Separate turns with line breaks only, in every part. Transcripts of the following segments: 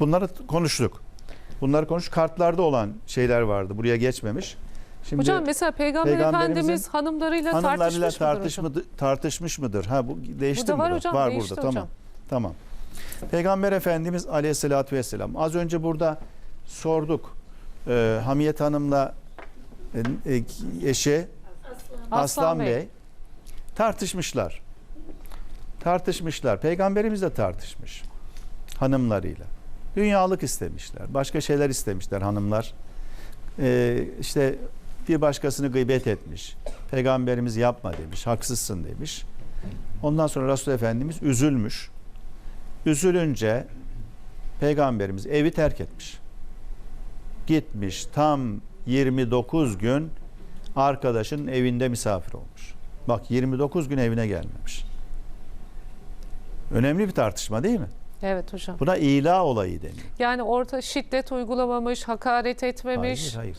Bunları konuştuk. Bunları konuş. Kartlarda olan şeyler vardı. Buraya geçmemiş. Şimdi
Hocam mesela Peygamber Efendimiz hanımlarıyla
hanımlarıyla
tartışmış mıdır hocam?
tartışmış mıdır? Ha bu değişti
Burada
mi?
var
bu?
hocam,
Var burada.
hocam.
Tamam. Tamam. Peygamber Efendimiz Aleyhisselatü Vesselam az önce burada sorduk. Ee, Hamiyet Hanım'la e, e, eşi Aslan, Bey. tartışmışlar. Tartışmışlar. Peygamberimiz de tartışmış hanımlarıyla. Dünyalık istemişler. Başka şeyler istemişler hanımlar. Ee, işte bir başkasını gıybet etmiş. Peygamberimiz yapma demiş. Haksızsın demiş. Ondan sonra Resul Efendimiz üzülmüş. Üzülünce Peygamberimiz evi terk etmiş. Gitmiş tam 29 gün arkadaşın evinde misafir olmuş. Bak 29 gün evine gelmemiş. Önemli bir tartışma değil mi?
Evet hocam.
Buna ila olayı deniyor.
Yani orta şiddet uygulamamış, hakaret etmemiş.
Hayır, hayır.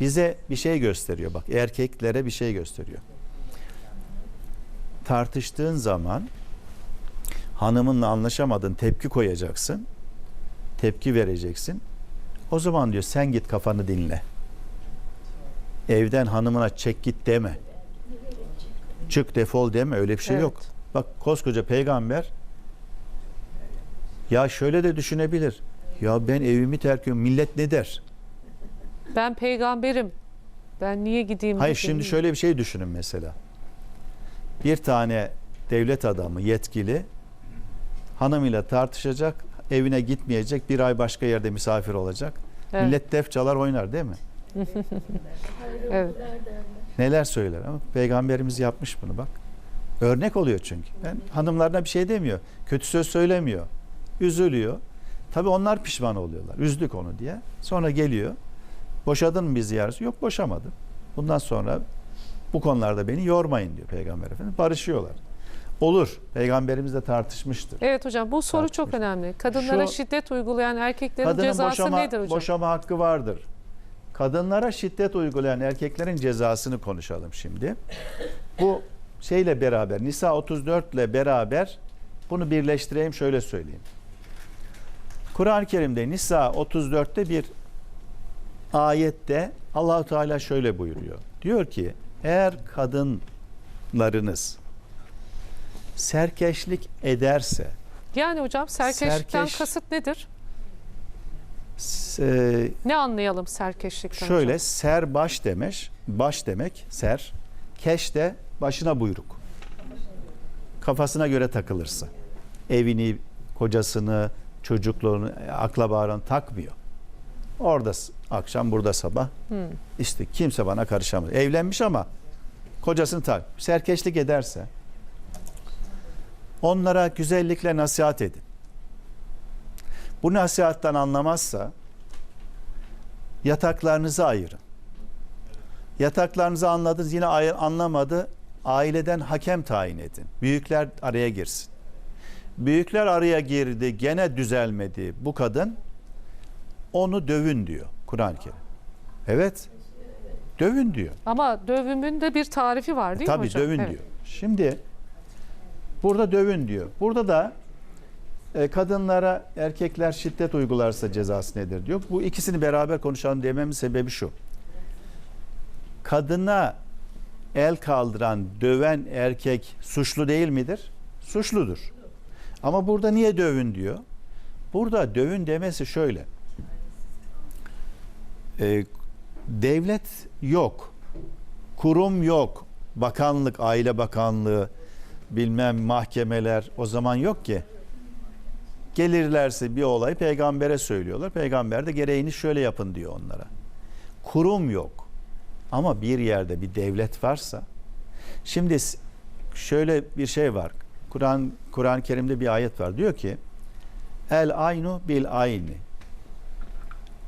Bize bir şey gösteriyor bak. Erkeklere bir şey gösteriyor. Tartıştığın zaman hanımınla anlaşamadın, tepki koyacaksın. Tepki vereceksin. O zaman diyor sen git kafanı dinle. Evden hanımına çek git deme. Çık defol deme öyle bir şey
Evet.
yok. Bak koskoca peygamber ya şöyle de düşünebilir. Ya ben evimi terk ediyorum. Millet ne der?
Ben peygamberim. Ben niye gideyim?
Hayır şimdi şöyle bir şey düşünün mesela. Bir tane devlet adamı yetkili hanımıyla tartışacak, evine gitmeyecek, bir ay başka yerde misafir olacak.
Evet,
Millet def çalar oynar değil mi?
evet.
Neler söyler ama peygamberimiz yapmış bunu bak. Örnek oluyor çünkü. Ben hanımlarına bir şey demiyor. Kötü söz söylemiyor. Üzülüyor. Tabii onlar pişman oluyorlar. Üzdük onu diye. Sonra geliyor. Boşadın mı bizi yarısı? Yok boşamadım. Bundan sonra bu konularda beni yormayın diyor Peygamber Efendimiz. Barışıyorlar. Olur. Peygamberimiz de tartışmıştır.
Evet hocam bu soru çok önemli. Kadınlara
Şu-
şiddet uygulayan erkeklerin cezası
boşama,
nedir hocam?
boşama hakkı vardır. Kadınlara şiddet uygulayan erkeklerin cezasını konuşalım şimdi. Bu şeyle beraber Nisa 34 ile beraber bunu birleştireyim şöyle söyleyeyim. Kur'an-ı Kerim'de Nisa 34'te bir ayette Allahu Teala şöyle buyuruyor. Diyor ki eğer kadınlarınız serkeşlik ederse
Yani hocam serkeşlikten
Serkeş-
kasıt nedir?
s-
Ne anlayalım serkeşlikten
Şöyle
hocam?
ser baş demek, baş demek ser. Keş de başına buyruk. Kafasına göre takılırsa. Evini, kocasını, çocukluğunu, akrabalarını takmıyor. Orada akşam burada sabah.
Hmm.
İşte kimse bana karışamaz. Evlenmiş ama kocasını tak. Serkeşlik ederse onlara güzellikle nasihat edin. Bu nasihattan anlamazsa yataklarınızı ayırın. Yataklarınızı anladınız yine anlamadı. Aileden hakem tayin edin. Büyükler araya girsin. Büyükler araya girdi gene düzelmedi bu kadın. Onu dövün diyor Kur'an-ı Kerim. Evet. Dövün diyor.
Ama dövümün de bir tarifi var değil mi
Tabii
hocam?
dövün
Evet.
diyor. Şimdi burada dövün diyor. Burada da e, kadınlara erkekler şiddet uygularsa cezası nedir diyor. Bu ikisini beraber konuşalım dememin sebebi şu. Kadına el kaldıran, döven erkek suçlu değil midir? Suçludur. Ama burada niye dövün diyor? Burada dövün demesi şöyle. E, devlet yok. Kurum yok. Bakanlık, aile bakanlığı, bilmem mahkemeler o zaman yok ki. Gelirlerse bir olayı peygambere söylüyorlar. Peygamber de gereğini şöyle yapın diyor onlara. Kurum yok. Ama bir yerde bir devlet varsa şimdi şöyle bir şey var. Kur'an Kur'an-ı Kerim'de bir ayet var. Diyor ki El aynu bil ayni.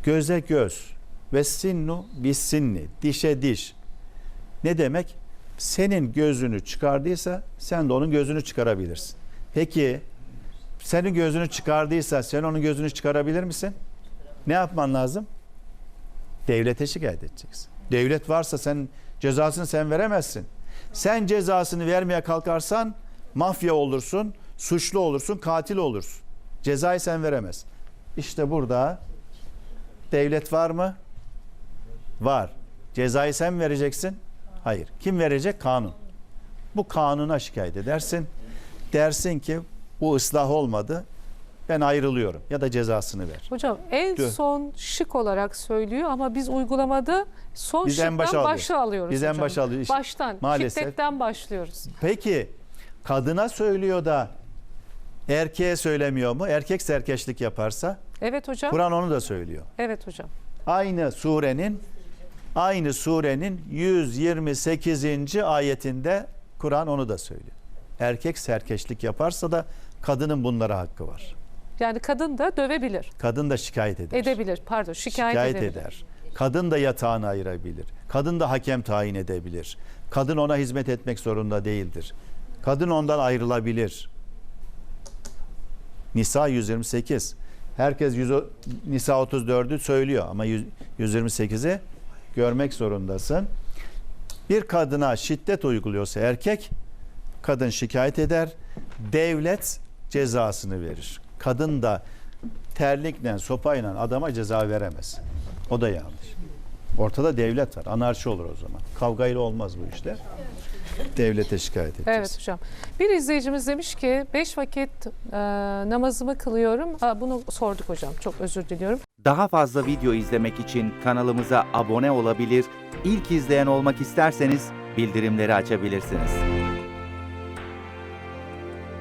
Göze göz ve sinnu bis sinni. Dişe diş. Ne demek? Senin gözünü çıkardıysa sen de onun gözünü çıkarabilirsin. Peki senin gözünü çıkardıysa sen onun gözünü çıkarabilir misin? Ne yapman lazım? Devlete şikayet edeceksin. Devlet varsa sen cezasını sen veremezsin. Sen cezasını vermeye kalkarsan mafya olursun, suçlu olursun, katil olursun. Cezayı sen veremez. İşte burada devlet var mı? Var. Cezayı sen vereceksin? Hayır. Kim verecek? Kanun. Bu kanuna şikayet edersin. Dersin ki bu ıslah olmadı. Ben ayrılıyorum ya da cezasını ver.
Hocam en
Dö-
son şık olarak söylüyor ama biz uygulamada son
Biz en
şıktan
başa
başa alıyoruz
Biz en
hocam.
başa alıyoruz.
Baştan,
Maalesef.
şiddetten başlıyoruz.
Peki kadına söylüyor da erkeğe söylemiyor mu? Erkek serkeşlik yaparsa
Evet hocam.
Kur'an onu da söylüyor.
Evet hocam.
Aynı surenin aynı surenin 128. ayetinde Kur'an onu da söylüyor. Erkek serkeşlik yaparsa da kadının bunlara hakkı var.
Yani kadın da dövebilir.
Kadın da şikayet eder.
Edebilir. Pardon, şikayet,
şikayet
edebilir.
eder. Kadın da yatağını ayırabilir. Kadın da hakem tayin edebilir. Kadın ona hizmet etmek zorunda değildir. Kadın ondan ayrılabilir. Nisa 128. Herkes 100, o- Nisa 34'ü söylüyor ama 100 128'i görmek zorundasın. Bir kadına şiddet uyguluyorsa erkek kadın şikayet eder. Devlet cezasını verir. Kadın da terlikle, sopayla adama ceza veremez. O da yanlış. Ortada devlet var. Anarşi olur o zaman. Kavgayla olmaz bu işler. Devlete şikayet edeceğiz.
Evet hocam. Bir izleyicimiz demiş ki 5 vakit e, namazımı kılıyorum. Aa, bunu sorduk hocam. Çok özür diliyorum.
Daha fazla video izlemek için kanalımıza abone olabilir, ilk izleyen olmak isterseniz bildirimleri açabilirsiniz.